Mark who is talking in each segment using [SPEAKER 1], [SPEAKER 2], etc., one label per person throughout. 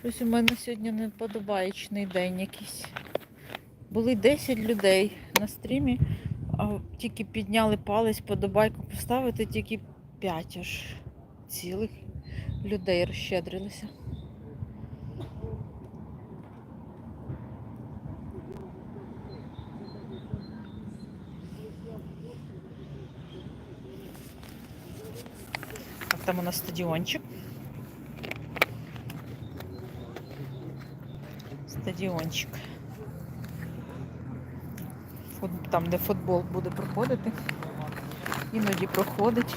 [SPEAKER 1] Щось у мене сьогодні неподобаєчний день якийсь. Були 10 людей на стрімі, а тільки підняли палець, подобайку поставити, тільки 5 аж цілих людей розщедрилися. Там у нас стадіончик. Стадіончик. Там, де футбол буде проходити. Іноді проходить.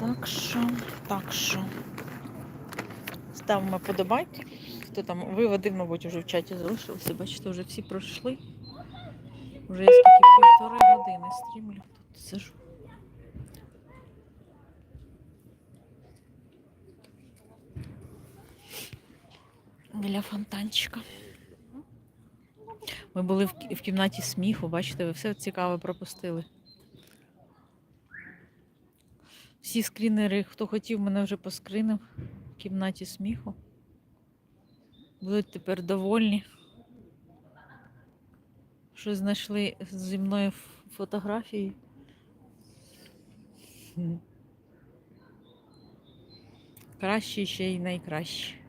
[SPEAKER 1] Так що, так що. Ставимо подобайки. Хто там виводив, мабуть, вже в чаті залишилися. Бачите, вже всі пройшли. Вже я скільки півтори години стрімлю тут сижу. Біля фонтанчика. Ми були в, кімнаті сміху, бачите, ви все цікаве пропустили. Всі скрінери, хто хотів, мене вже поскринив в кімнаті сміху. Будуть тепер довольні. Що знайшли зі мною фотографії. Мгм. Кращі ще й найкращі.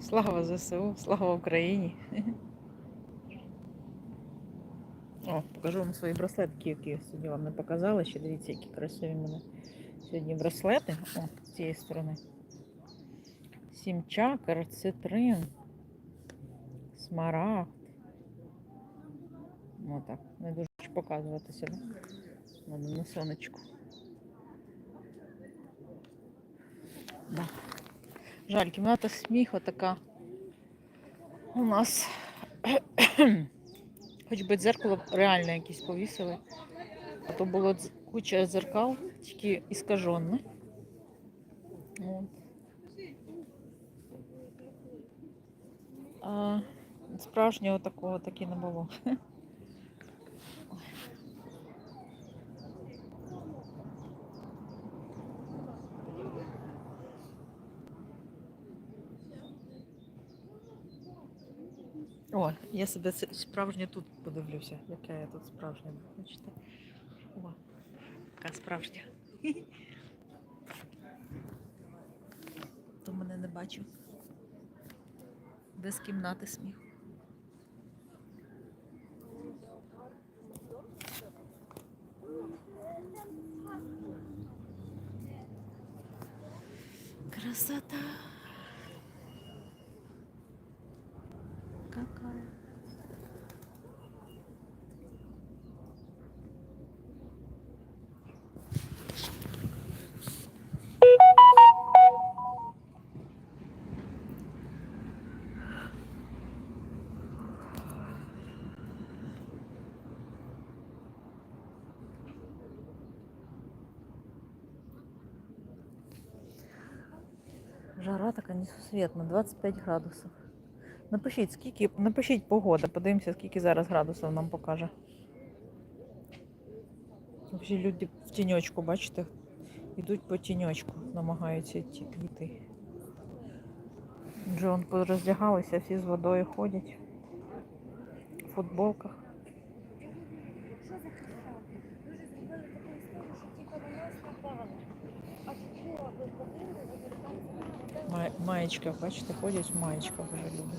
[SPEAKER 1] Слава ЗСУ, слава Україні. О, покажу вам свої браслетки, які я сьогодні вам не показала. Ще дивіться, які красиві мене сьогодні браслети. О, з цієї сторони. Сім чакр, цитрин, смарагд. О, так. Не дуже хочу показуватися? Надо на сонечку. Да. Жаль, кімната сміху така. У нас хоч би дзеркало реально якісь повісили. А то було куча дзеркал, тільки. А справжнього такого таки не було. О, я себе справжнє тут подивлюся, яка я тут справжня. Бачите? О, яка справжня. Хто мене не бачив. Без кімнати сміху. Красота. такая. Жара такая несусветная, 25 градусов. Напишіть, скільки, напишіть погода, подивимося, скільки зараз градусів нам покаже. Взагалі люди в тіньочку, бачите, йдуть по тіньочку, намагаються йти йти. Вже он роздягалися, всі з водою ходять. В футболках.
[SPEAKER 2] Дуже зробили таку історію, що типу на нас напали. А вчора ви
[SPEAKER 1] Маєчка, бачите, ходять в маєчках вже люди.